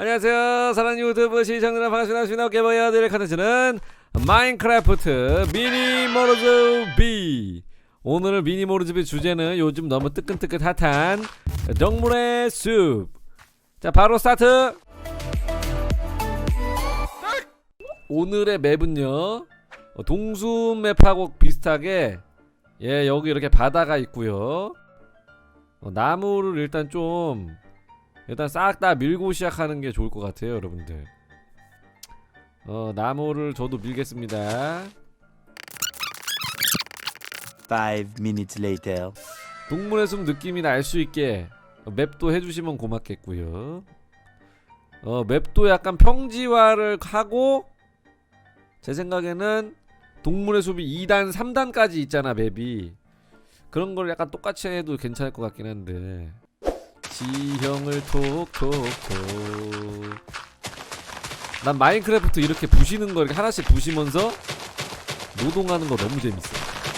안녕하세요. 사랑하는 유튜브 시청자 반갑습니다. 반갑습니다. 함께 보여드릴 컨텐츠는 마인크래프트 미니모르즈 B 오늘 미니모르즈 B 주제는 요즘 너무 뜨끈뜨끈 핫한 동물의 숲 자 바로 스타트! 오늘의 맵은요 어, 동숲 맵하고 비슷하게 예 여기 이렇게 바다가 있고요. 어, 나무를 일단 좀 일단 싹 다 밀고 시작하는 게 좋을 것 같아요 여러분들. 어 나무를 저도 밀겠습니다. Five minutes later. 동물의 숲 느낌이 날수 있게 어, 맵도 해주시면 고맙겠고요. 어 맵도 약간 평지화를 하고 제 생각에는 동물의 숲이 2단 3단까지 있잖아 맵이. 그런 걸 약간 똑같이 해도 괜찮을 것 같긴 한데 지형을 톡톡톡. 난 마인크래프트 이렇게 부시는 거 이렇게 하나씩 부시면서 노동하는 거 너무 재밌어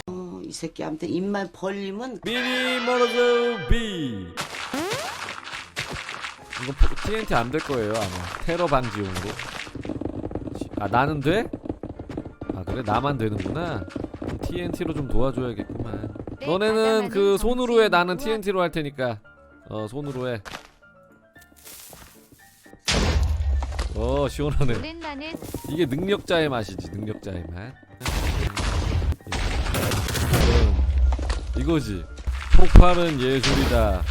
어, 이 새끼한테 입만 벌리면 미니모르즈 B 이거 포- TNT 안 될 거예요 아마. 테러 방지용으로. 아 나는 돼? 아 그래? 나만 되는구나. TNT로 좀 도와줘야겠구만. 너네는 그 손으로 해 나는 TNT로 할 테니까 어 손으로 해 어 시원하네. 오랜만에 이게 능력자의 맛이지 능력자의 맛. 음, 이거지. 폭발은 예술이다.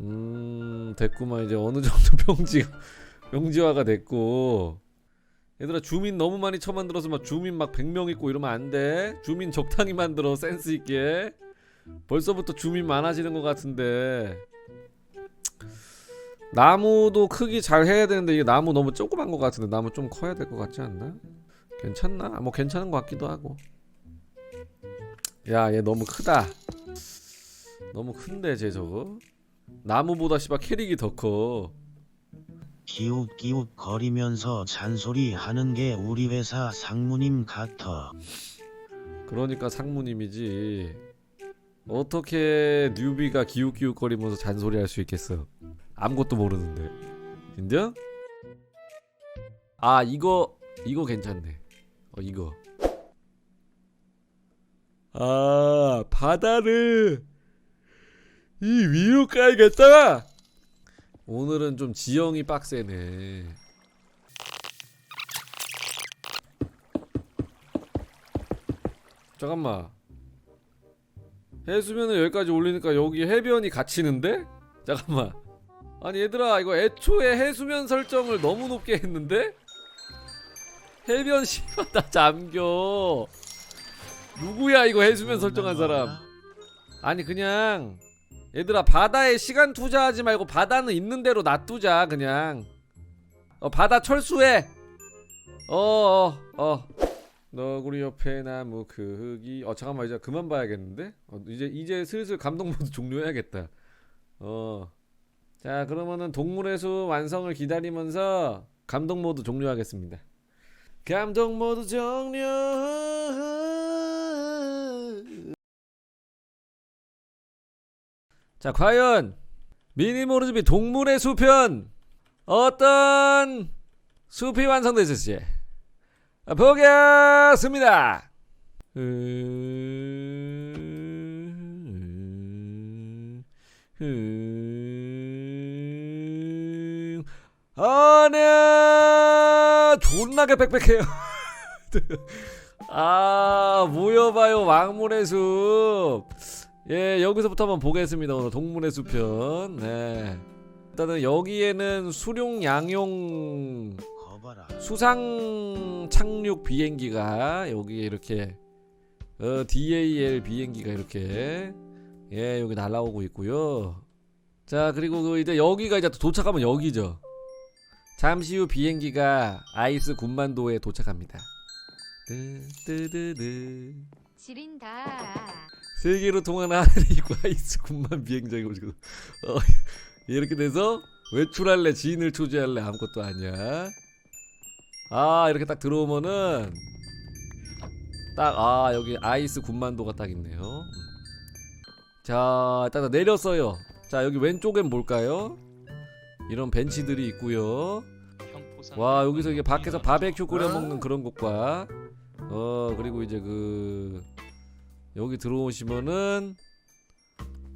음 됐구만. 이제 어느 정도 평지 평지화가 됐고. 얘들아 주민 너무 많이 쳐만들어서 막 주민 막 100명 있고 이러면 안 돼. 주민 적당히 만들어 센스 있게 벌써부터 주민 많아지는 것 같은데 나무도 크기 잘 해야 되는데 이게 나무 너무 조그만 것 같은데 나무 좀 커야 될 것 같지 않나? 괜찮나? 아, 뭐 괜찮은 것 같기도 하고 야 얘 너무 크다 너무 큰데 쟤 저거 나무보다 씨발 캐릭이 더커 기웃기웃 거리면서 잔소리 하는 게 우리 회사 상무님 같아. 그러니까 상무님이지 어떻게 뉴비가 기웃기웃거리면서 잔소리 할 수 있겠어? 아무것도 모르는데. 인정? 아 이거 이거 괜찮네. 어 이거. 아 바다를 이 위로 깔겠다! 오늘은 좀 지형이 빡세네. 잠깐만 해수면을 여기까지 올리니까 여기 해변이 갇히는데? 잠깐만. 아니 얘들아 이거 애초에 해수면 설정을 너무 높게 했는데? 해변 씨발 다 잠겨. 누구야 이거 해수면 설정한 사람? 아니 그냥 얘들아 바다에 시간 투자하지 말고 바다는 있는 대로 놔두자 그냥. 어 바다 철수해. 어어어 어, 너구리 옆에 나무 크기 어 잠깐만 이제 그만 봐야겠는데? 어, 이제 이제 슬슬 감동 모드 종료해야겠다. 어 자 그러면은 동물의 숲 완성을 기다리면서 감동 모드 종료하겠습니다. 감동 모드 종료! 자 과연 미니모르즈비 동물의 숲편 어떤 숲이 완성됐을지 보겠습니다. 음, 음, 아니야 존나게 빽빽해요. 아 모여봐요 왕문의 숲. 예 여기서부터 한번 보겠습니다 오늘 동물의 숲편. 네. 일단은 여기에는 수룡 양용. 수상 착륙 비행기가 여기에 이렇게 어, DAL 비행기가 이렇게 예 여기 날아오고 있고요. 자 그리고 그 이제 여기가 이제 도착하면 여기죠. 잠시 후 비행기가 아이스 군만도에 도착합니다. 뜨뜨뜨뜨 지린다. 세계로 통하는 하늘이 있고 아이스 군만 비행장이 오시고 어, 이렇게 돼서 외출할래 지인을 초대할래 아무것도 아니야. 아 이렇게 딱 들어오면은 딱 아 여기 아이스 군만도가 딱 있네요. 자 일단 내렸어요. 자 여기 왼쪽엔 뭘까요? 이런 벤치들이 있고요. 와 여기서 이게 밖에서 바베큐 끓여 먹는 그런 곳과 어 그리고 이제 그 여기 들어오시면은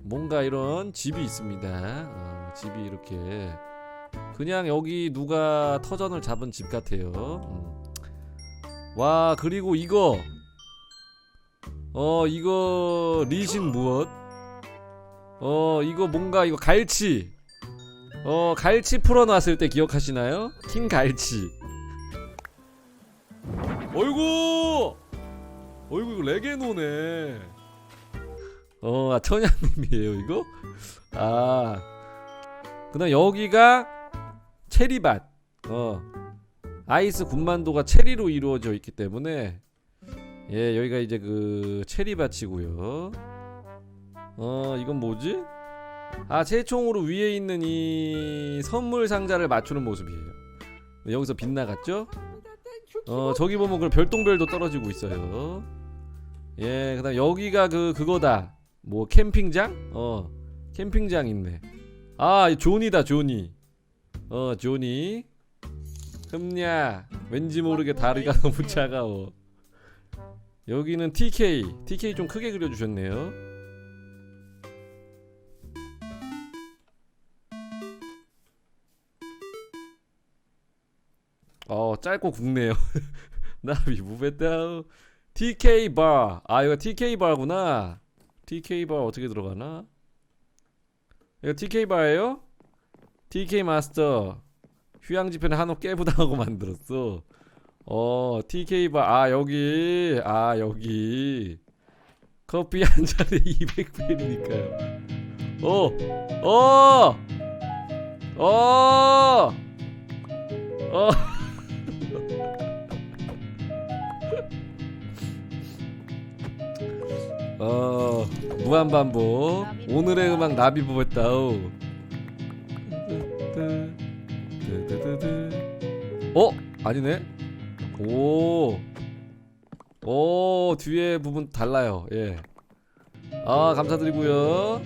뭔가 이런 집이 있습니다. 어, 집이 이렇게 그냥 여기 누가 터전을 잡은 집 같아요. 음. 와 그리고 이거 어 이거 리신 무엇? 어 이거 뭔가 이거 갈치 어 갈치 풀어놨을 때 기억하시나요? 킹 갈치 어이구 어이구 이거 레게노네 어 아, 천양님이에요 이거? 아 그다음 여기가 체리밭 어 아이스 군만도가 체리로 이루어져 있기 때문에 예 여기가 이제 그 체리밭이고요 어 이건 뭐지? 아 최총으로 위에 있는 이 선물 상자를 맞추는 모습이에요 여기서 빗나갔죠? 어 저기 보면 그 별똥별도 떨어지고 있어요 예 그다음 여기가 그 그거다 뭐 캠핑장? 어 캠핑장 있네 아이 조니다 조니 어 조니. 흠냐. 왠지 모르게 다리가 너무 차가워. 여기는 TK TK 좀 크게 그려주셨네요. 어 짧고 굵네요. 나비 무베다우 TK 바 아 이거 TK 바구나. TK 바 어떻게 들어가나? 이거 TK 바예요? TK 마스터 휴양지편에 한옥 깨부당하고 만들었어 어 TK 바 아 여기 아 여기 커피 한 잔에 200배니까요 어! 어! 어! 어! 어 무한반복 오늘의 음악 나비 보였다오 어 아니네 오. 오, 뒤에 부분 달라요. 예. 아, 감사드리고요.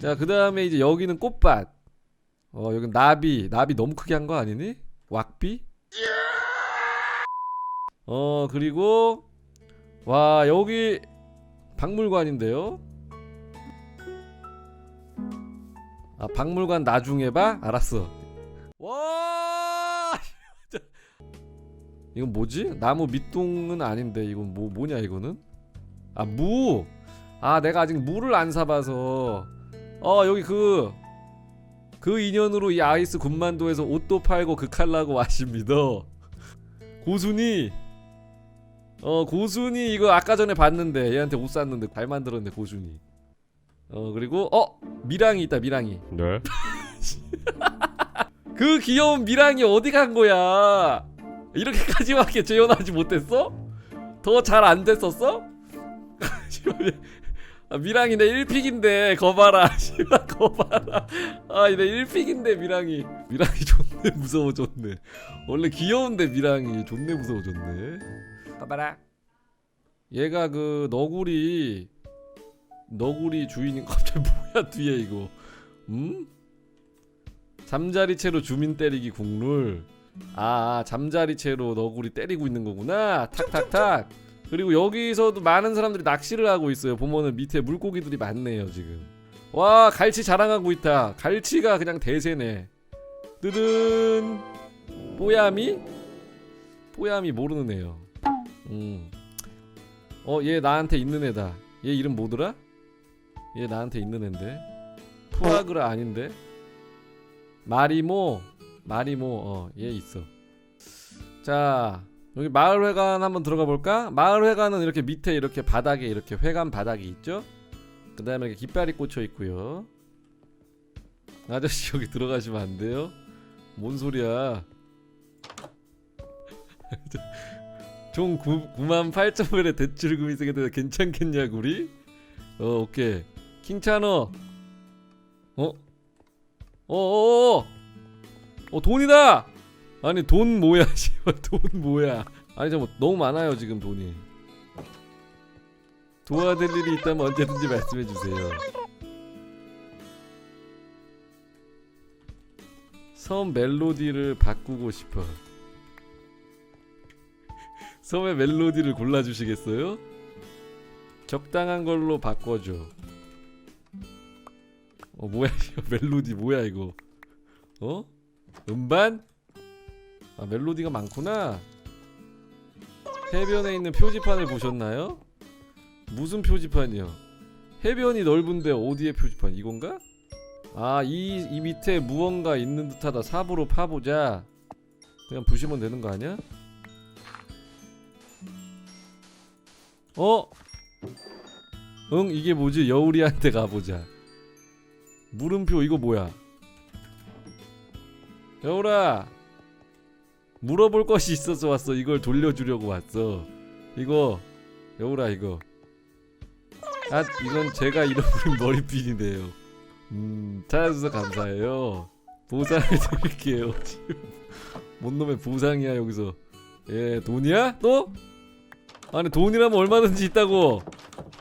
자, 그 다음에 이제 여기는 꽃밭. 어, 여긴 나비. 나비 너무 크게 한 거 아니니? 왁비? 어, 그리고 와, 여기 박물관인데요. 아, 박물관 나중에 봐? 알았어. 와! 이건 뭐지? 나무 밑동은 아닌데 이건 뭐 뭐냐 이거는? 아 무. 아 내가 아직 무를 안 사봐서. 어 여기 그. 그 인연으로 이 아이스 군만도에서 옷도 팔고 극할라고 하십니다. 고순이. 어 고순이 이거 아까 전에 봤는데 얘한테 옷 샀는데 잘 만들었네 고순이. 어 그리고 어 미랑이 있다 미랑이. 네. 그 귀여운 미랑이 어디 간 거야? 이렇게까지밖에 재현하지 못했어? 더 잘 안 됐었어? 아, 미랑이 내 1픽인데 거봐라. 씨발 거봐라. 아내 1픽인데 미랑이. 미랑이 존내 무서워졌네. 원래 귀여운데 미랑이. 존내 무서워졌네. 거봐라. 얘가 그 너구리 너구리 주인인 갑자기 뭐야 뒤에 이거. 음? 잠자리 채로 주민 때리기 국룰 아, 아 잠자리 채로 너구리 때리고 있는 거구나. 탁탁탁. 그리고 여기서도 많은 사람들이 낚시를 하고 있어요. 보면은 밑에 물고기들이 많네요 지금. 와 갈치 자랑하고 있다. 갈치가 그냥 대세네. 뜨든. 뽀야미? 뽀야미 모르는 애요. 음 어얘 나한테 있는 애다. 얘 이름 뭐더라? 얘 나한테 있는 앤데. 푸아그라 아닌데? 마리모 마리모 어얘 있어. 자 여기 마을회관 한번 들어가 볼까? 마을회관은 이렇게 밑에 이렇게 바닥에 이렇게 회관 바닥이 있죠? 그 다음에 이렇게 깃발이 꽂혀 있고요. 아저씨 여기 들어가시면 안 돼요? 뭔 소리야? 총 9, 9만 8천 원의 대출금이 쓰게 돼서 괜찮겠냐고 우리? 어 오케이. 킹찬어? 어? 어어어 어 돈이다 아니 돈 뭐야 씨발 돈 뭐야 아니 저 뭐 너무 많아요 지금 돈이 도와드릴 일이 있다면 언제든지 말씀해 주세요 섬 멜로디를 바꾸고 싶어. 섬의 멜로디를 골라주시겠어요? 적당한 걸로 바꿔줘. 어 뭐야 멜로디 뭐야 이거? 어? 음반? 아 멜로디가 많구나. 해변에 있는 표지판을 보셨나요? 무슨 표지판이요? 해변이 넓은데 어디에 표지판 이건가? 아, 이, 이 밑에 무언가 있는 듯하다. 삽으로 파보자. 그냥 부시면 되는 거 아니야? 어? 응, 이게 뭐지? 여우리한테 가보자. 물음표 이거 뭐야? 여우라! 물어볼 것이 있어서 왔어. 이걸 돌려주려고 왔어. 이거, 여우라, 이거. 아, 이건 제가 잃어버린 머리핀이네요. 음, 찾아주셔서 감사해요. 보상을 드릴게요. 뭔 놈의 보상이야 여기서. 예, 돈이야? 또? 아니 돈이라면 얼마든지 있다고.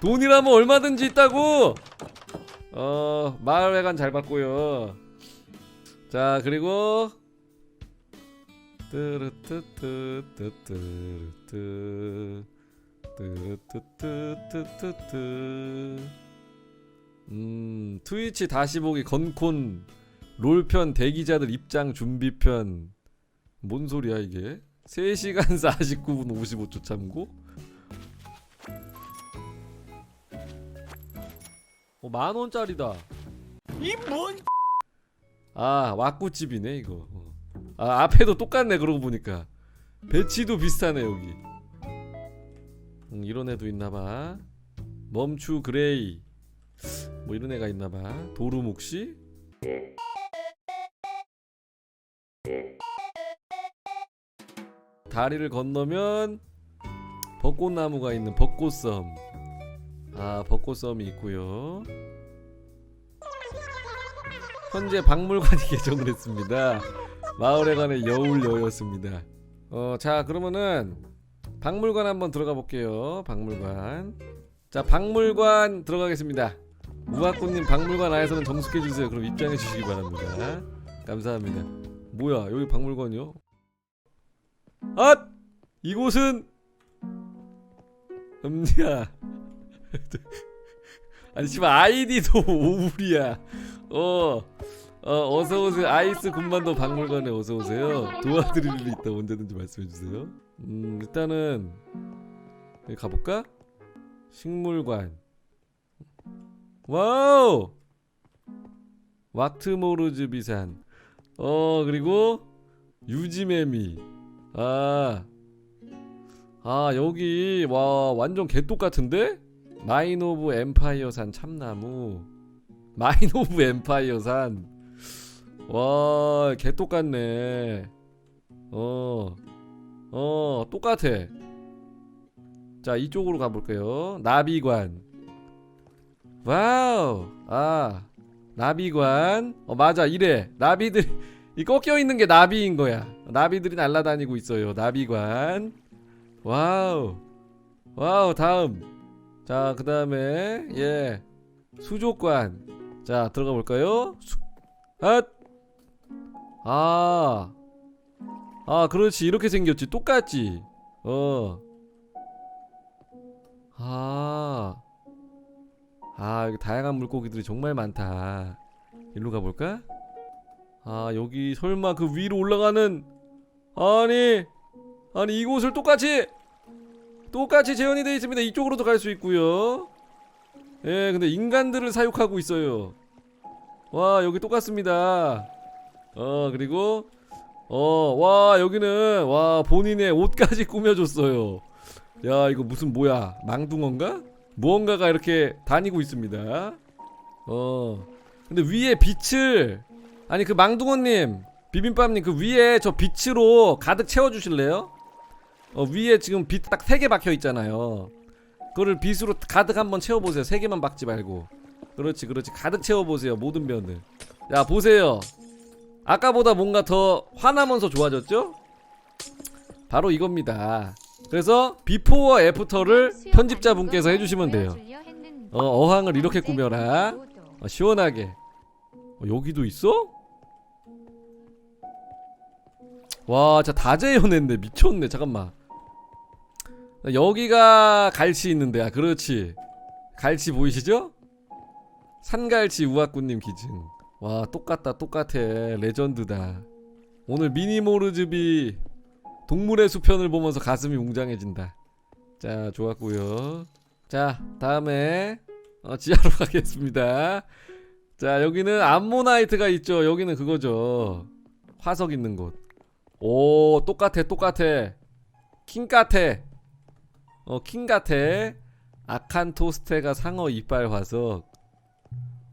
돈이라면 얼마든지 있다고. 어, 마을회관 잘 봤고요. 자, 그리고 뜨르뜨뜨뜨뜨뜨뜨 뜨르뜨뜨뜨뜨뜨 음 트위치 다시 보기 건콘 롤편 대기자들 입장 준비편 뭔 소리야 이게 3시간 49분 55초 참고 어 만원짜리다 이뭔 아 왁구집이네 이거. 어. 아 앞에도 똑같네 그러고 보니까. 배치도 비슷하네 여기. 음, 이런 애도 있나봐. 멈추 그레이. 뭐 이런 애가 있나봐. 도루묵시 다리를 건너면 벚꽃나무가 있는 벚꽃섬. 아 벚꽃섬이 있고요 현재 박물관이 개정을 했습니다. 마을회관의 여울여였습니다. 어 자 그러면은 박물관 한번 들어가 볼게요. 박물관. 자 박물관 들어가겠습니다. 우아꽃님 박물관 안에서는 정숙해 주세요. 그럼 입장해 주시기 바랍니다. 감사합니다. 뭐야 여기 박물관이요? 아! 이곳은 음니야. 아니 씨발 아이디도 오울이야 어, 어 어서 오세요. 아이스 군만도 박물관에 어서 오세요. 도와드릴 일 있다. 언제든지 말씀해 주세요. 음 일단은 여기 가볼까? 식물관. 와우! 왁트모르즈 비산. 어 그리고 유지매미. 아, 아 여기 와 완전 개똑 같은데? 마인 오브 엠파이어 산 참나무 마인 오브 엠파이어 산. 와 개 똑같네. 어, 어 똑같아. 자 이쪽으로 가볼게요. 나비관. 와우. 아 나비관. 어 맞아. 이래. 나비들 이 꺾여 있는 게 나비인 거야. 나비들이 날아다니고 있어요. 나비관. 와우. 와우 다음. 자 그 다음에 예. 수족관 자 들어가 볼까요? 수, 앗! 아, 아 그렇지. 이렇게 생겼지. 똑같지. 어. 아, 아 여기 다양한 물고기들이 정말 많다. 일로 가볼까? 아 여기 설마 그 위로 올라가는 아니 아니 이곳을 똑같이 똑같이 재현이 되어 있습니다. 이쪽으로도 갈 수 있고요 예 근데 인간들을 사육하고 있어요. 와 여기 똑같습니다. 어 그리고 어 와 여기는 와 본인의 옷까지 꾸며줬어요. 야 이거 무슨 뭐야? 망둥어인가? 무언가가 이렇게 다니고 있습니다. 어 근데 위에 빛을 아니 그 망둥어님 비빔밥님 그 위에 저 빛으로 가득 채워주실래요? 어 위에 지금 빛 딱 세 개 박혀 있잖아요 그거를 빛으로 가득 한번 채워보세요 세 개만 박지 말고 그렇지 그렇지 가득 채워보세요 모든 면을 야 보세요 아까보다 뭔가 더 화나면서 좋아졌죠? 바로 이겁니다 그래서 비포와 애프터를 편집자분께서 해주시면 돼요 어 어항을 이렇게 꾸며라 어, 시원하게 어, 여기도 있어? 와, 진짜 다 재현했네. 미쳤네. 잠깐만. 여기가 갈치 있는데, 아, 그렇지. 갈치 보이시죠? 산갈치 우악구님 기증. 와, 똑같다, 똑같아. 레전드다. 오늘 미니모르즈비 동물의 수편을 보면서 가슴이 웅장해진다. 자, 좋았고요. 자, 다음에 어, 지하로 가겠습니다. 자, 여기는 암모나이트가 있죠. 여기는 그거죠. 화석 있는 곳. 오, 똑같아, 똑같아. 킹 같아. 어, 킹 같아. 아칸토스테가 상어 이빨 화석.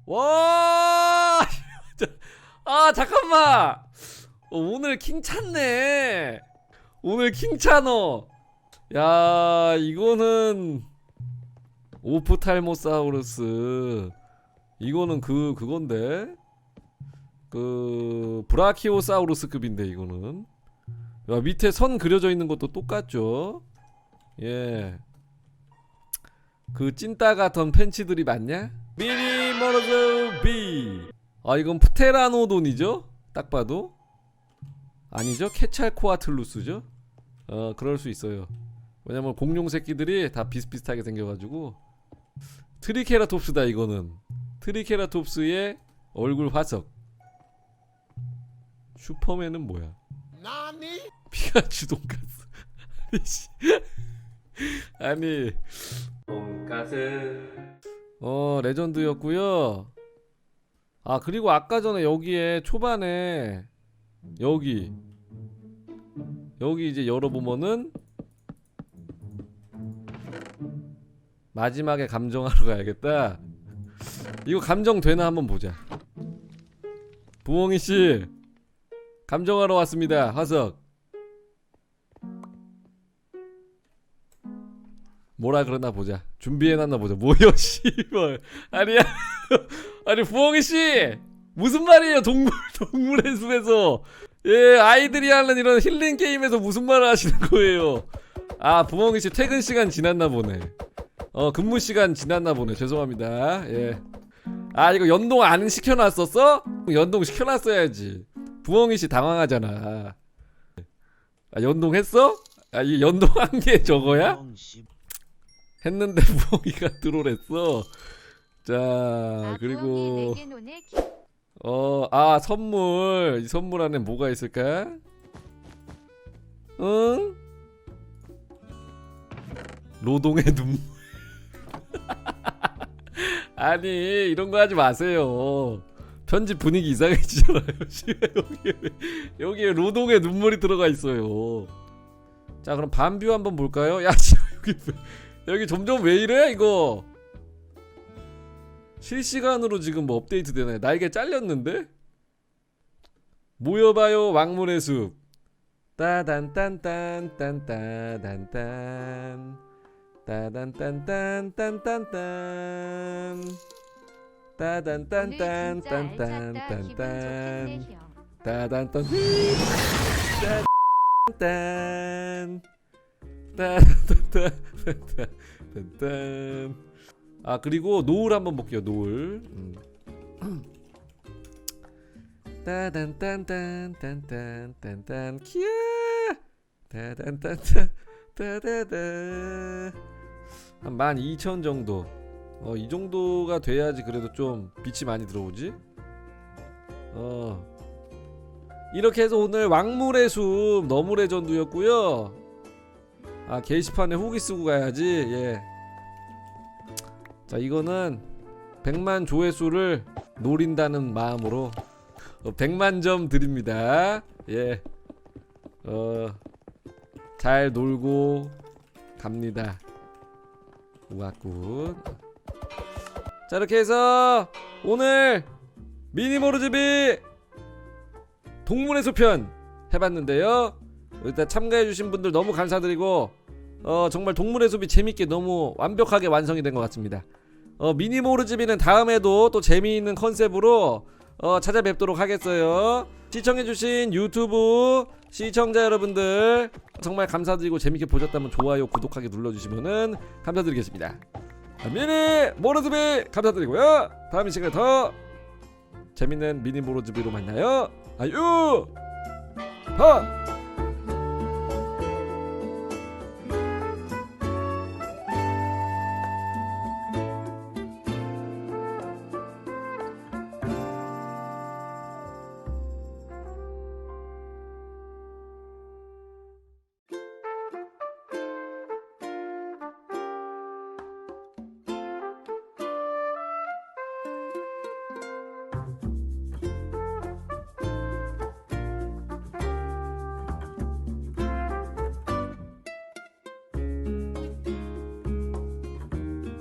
와! 아, 잠깐만. 어, 오늘 킹 찾네. 오늘 킹 차너. 야, 이거는 오프탈모사우루스. 이거는 그 그건데. 그 브라키오사우루스급인데 이거는. 야, 밑에 선 그려져 있는 것도 똑같죠? 예. 그 찐따 같은 팬츠들이 맞냐? 미니모르즈 B. 아, 이건 프테라노돈이죠? 딱 봐도. 아니죠? 케찰코아틀루스죠? 어, 그럴 수 있어요. 왜냐면 공룡 새끼들이 다 비슷비슷하게 생겨가지고 트리케라톱스다 이거는 트리케라톱스의 얼굴 화석 슈퍼맨은 뭐야? 피카츄 돈가스 아니 씨. 아니 돈가스 어 레전드였고요 아 그리고 아까 전에 여기에 초반에 여기 여기 이제 열어보면은 마지막에 감정하러 가야겠다. 이거 감정 되나 한번 보자. 부엉이 씨 감정하러 왔습니다. 화석. 뭐라 그러나 보자. 준비해놨나 보자. 뭐여 씨발. 아니야. 아니 부엉이 씨 무슨 말이에요? 동물 동물의 숲에서 예 아이들이 하는 이런 힐링 게임에서 무슨 말을 하시는 거예요? 아 부엉이 씨 퇴근 시간 지났나 보네. 어 근무 시간 지났나 보네 죄송합니다 예 아 이거 연동 안 시켜놨었어? 연동 시켜놨어야지 부엉이 씨 당황하잖아 아 연동했어? 아 이 연동한 게 저거야? 했는데 부엉이가 들어오랬어. 자 아, 그리고 어 아 선물. 이 선물 안에 뭐가 있을까? 응? 노동의 눈물. 아니 이런 거 하지 마세요. 편집 분위기 이상해지잖아요. 여기에 왜- 여기에 노동의 눈물이 들어가 있어요. 자 그럼 반뷰 한번 볼까요? 야 지금 여기 왜- 여기 점점 왜 이래 이거 실시간으로 지금 뭐 업데이트 되네 날개 잘렸는데? 모여봐요 왕문의 숲 따단딴딴 딴따단딴 따단딴딴 딴딴딴 따단딴딴 오늘 진짜 알찼다. 기분 딴딴딴딴 좋겠네 형. 따단딴 딴딴 딴딴딴딴. 아 그리고 노을 한번 볼게요 노을. 음. 따단딴딴딴딴딴딴. 키야 따단딴딴 따다다. 한 12,000 정도. 어 이 정도가 돼야지 그래도 좀 빛이 많이 들어오지? 어. 이렇게 해서 오늘 왕물의 숲 너무 레전드였고요 아 게시판에 후기 쓰고 가야지 예. 자 이거는 100만 조회수를 노린다는 마음으로 어, 100만 점 드립니다 예. 어, 잘 놀고 갑니다 우악굿 자 이렇게 해서 오늘 미니모르즈비 동물의 소편 해봤는데요. 일단 참가해주신 분들 너무 감사드리고 어 정말 동물의 숲이 재밌게 너무 완벽하게 완성이 된 것 같습니다. 어 미니모르즈비는 다음에도 또 재미있는 컨셉으로 어 찾아뵙도록 하겠어요. 시청해주신 유튜브 시청자 여러분들 정말 감사드리고 재밌게 보셨다면 좋아요 구독하기 눌러주시면은 감사드리겠습니다. 미니 모르즈비 감사드리고요. 다음 이 시간에 더 재밌는 미니 모르즈비로 만나요. 아유! 하!